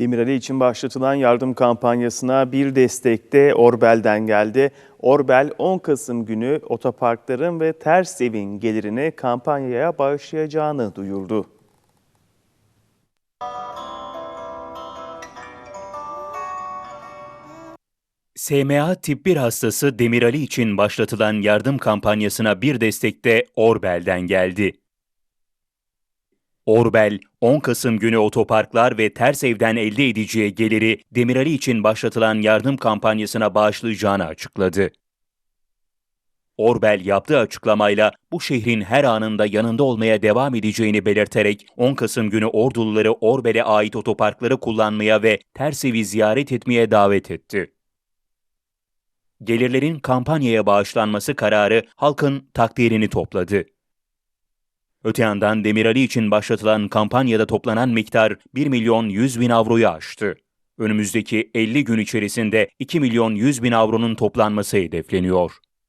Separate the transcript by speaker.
Speaker 1: Demirali için başlatılan yardım kampanyasına bir destek de Orbel'den geldi. Orbel 10 Kasım günü otoparkların ve ters evin gelirini kampanyaya bağışlayacağını duyurdu.
Speaker 2: SMA tip 1 hastası Demirali için başlatılan yardım kampanyasına bir destek de Orbel'den geldi. Orbel, 10 Kasım günü otoparklar ve ters evden elde edeceği geliri Demirali için başlatılan yardım kampanyasına bağışlayacağını açıkladı. Orbel yaptığı açıklamayla bu şehrin her anında yanında olmaya devam edeceğini belirterek 10 Kasım günü Orduluları Orbel'e ait otoparkları kullanmaya ve ters evi ziyaret etmeye davet etti. Gelirlerin kampanyaya bağışlanması kararı halkın takdirini topladı. Öte yandan Demirali için başlatılan kampanyada toplanan miktar 1 milyon 100 bin avroyu aştı. Önümüzdeki 50 gün içerisinde 2 milyon 100 bin avronun toplanması hedefleniyor.